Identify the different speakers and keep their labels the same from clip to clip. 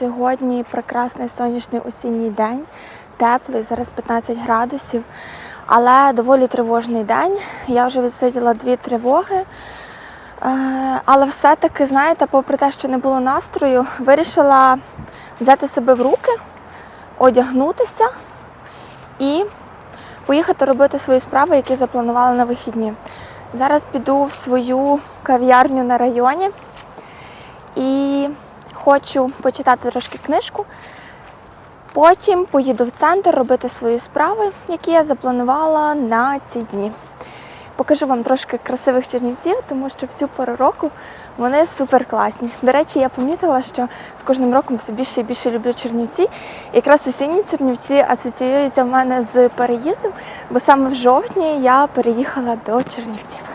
Speaker 1: Сьогодні прекрасний сонячний осінній день, теплий, зараз 15 градусів, але доволі тривожний день. Я вже відсиділа дві тривоги. Е, Але все-таки, знаєте, попри те, що не було настрою, вирішила взяти себе в руки, одягнутися і поїхати робити свої справи, які запланувала на вихідні. Зараз піду в свою кав'ярню на районі і хочу почитати трошки книжку. Потім поїду в центр робити свої справи, які я запланувала на ці дні. Покажу вам трошки красивих чернівців, тому що в цю пору року вони супер класні. До речі, я помітила, що з кожним роком все більше і більше люблю чернівці. Якраз осінні чернівці асоціюються в мене з переїздом, бо саме в жовтні я переїхала до Чернівців.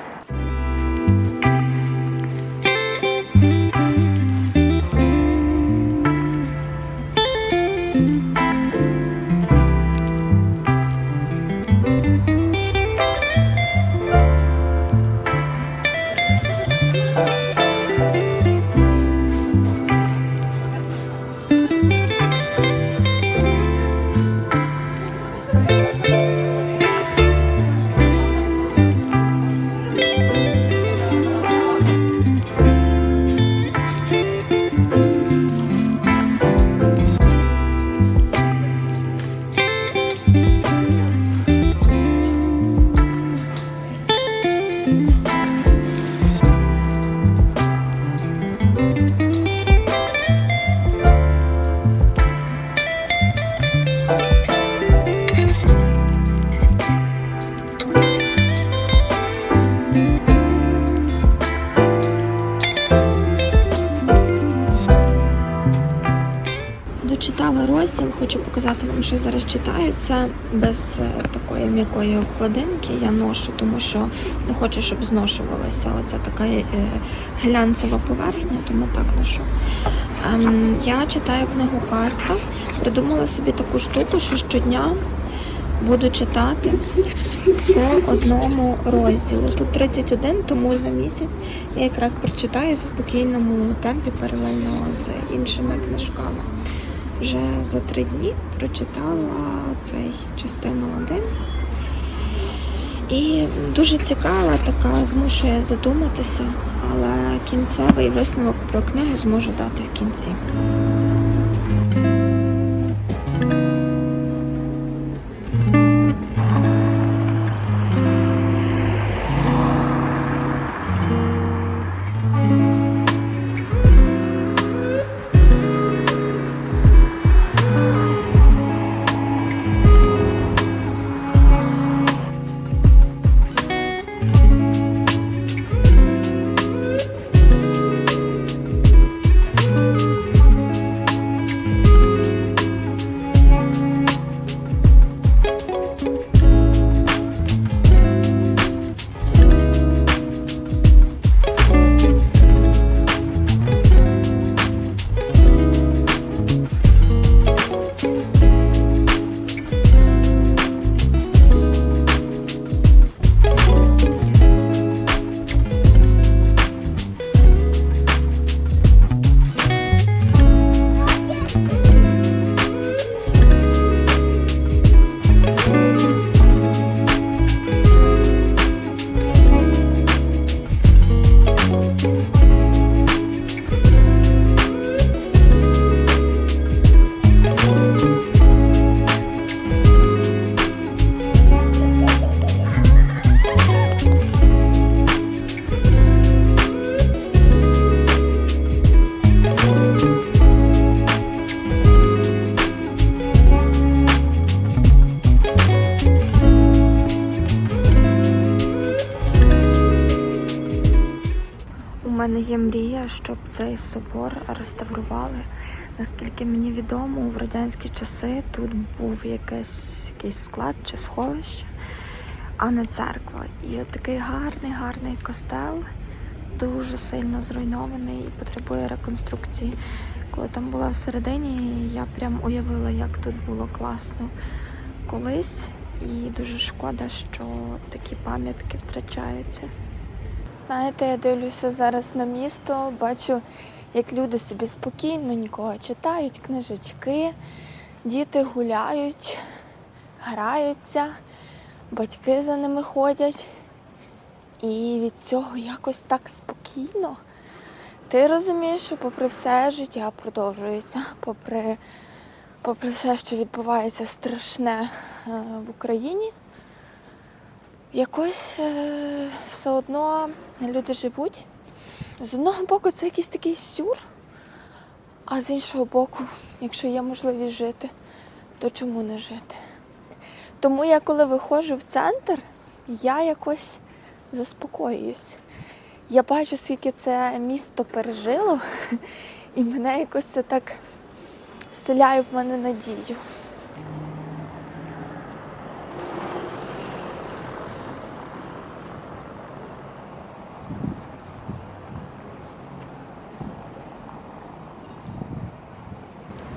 Speaker 1: Хочу показати вам, що зараз читаю. Це без е, такої м'якої обкладинки я ношу, тому що не хочу, щоб зношувалася оця така е, глянцева поверхня, тому так ношу. Ем, я читаю книгу Казка. Придумала собі таку штуку, що щодня буду читати по одному розділу. Тут 31, тому за місяць я якраз прочитаю в спокійному темпі паралельно з іншими книжками. Вже за три дні прочитала цей частину 1. І дуже цікава, така змушує задуматися, але кінцевий висновок про книгу зможу дати в кінці. Мене є мрія, щоб цей собор реставрували. Наскільки мені відомо, в радянські часи тут був якийсь, якийсь склад чи сховище, а не церква. І от такий гарний, гарний костел, дуже сильно зруйнований і потребує реконструкції. Коли там була всередині, я прям уявила, як тут було класно колись. І дуже шкода, що такі пам'ятки втрачаються. Знаєте, я дивлюся зараз на місто, бачу як люди собі спокійненько читають книжечки, діти гуляють, граються, батьки за ними ходять. І від цього якось так спокійно. Ти розумієш, що попри все життя продовжується, попри, попри все, що відбувається страшне е, в Україні, якось е, все одно люди живуть. З одного боку, це якийсь такий сюр, а з іншого боку, якщо є можливість жити, то чому не жити? Тому я коли виходжу в центр, я якось заспокоююсь. Я бачу, скільки це місто пережило, і мене якось це так вселяє в мене надію.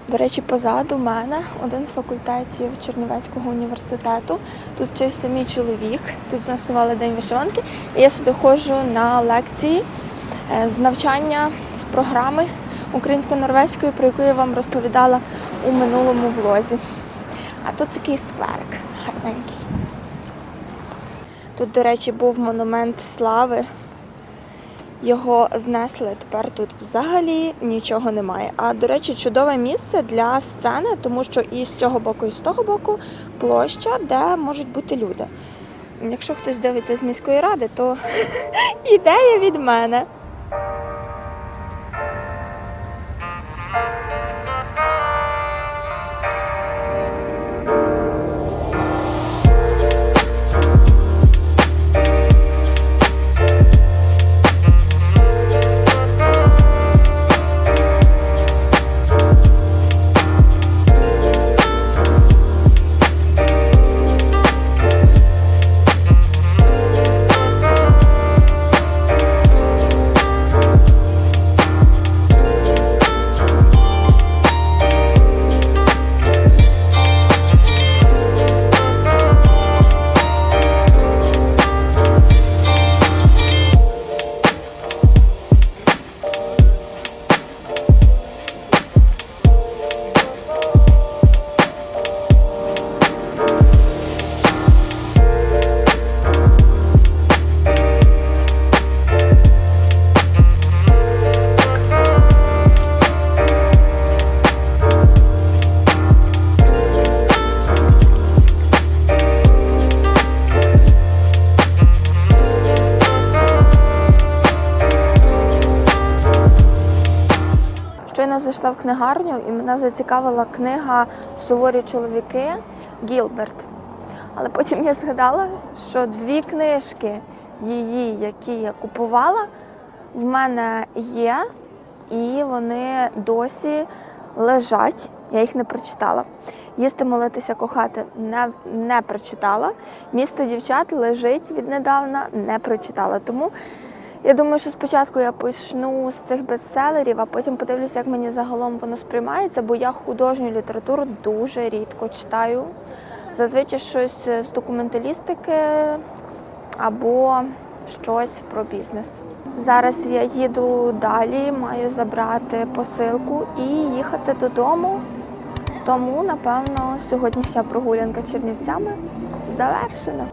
Speaker 1: До речі, позаду мене один з факультетів Чернівецького університету. Тут вчився мій чоловік, тут знасували день вишиванки. І я сюди ходжу на лекції е, з навчання з програми українсько-норвезької, про яку я вам розповідала у минулому влозі. А тут такий скверик гарненький. Тут, до речі, був монумент слави. Його знесли, тепер тут взагалі нічого немає. А до речі, чудове місце для сцени, тому що і з цього боку, і з того боку площа, де можуть бути люди. Якщо хтось дивиться з міської ради, то ідея від мене. Щойно зайшла в книгарню і мене зацікавила книга Суворі чоловіки Гілберт. Але потім я згадала, що дві книжки її, які я купувала, в мене є, і вони досі лежать. Я їх не прочитала. Їсти, молитися, кохати не, не прочитала. Місто дівчат лежить віднедавна, не прочитала. Тому я думаю, що спочатку я почну з цих бестселерів, а потім подивлюся, як мені загалом воно сприймається, бо я художню літературу дуже рідко читаю. Зазвичай щось з документалістики або щось про бізнес. Зараз я їду далі, маю забрати посилку і їхати додому. Тому, напевно, сьогоднішня прогулянка Чернівцями завершена.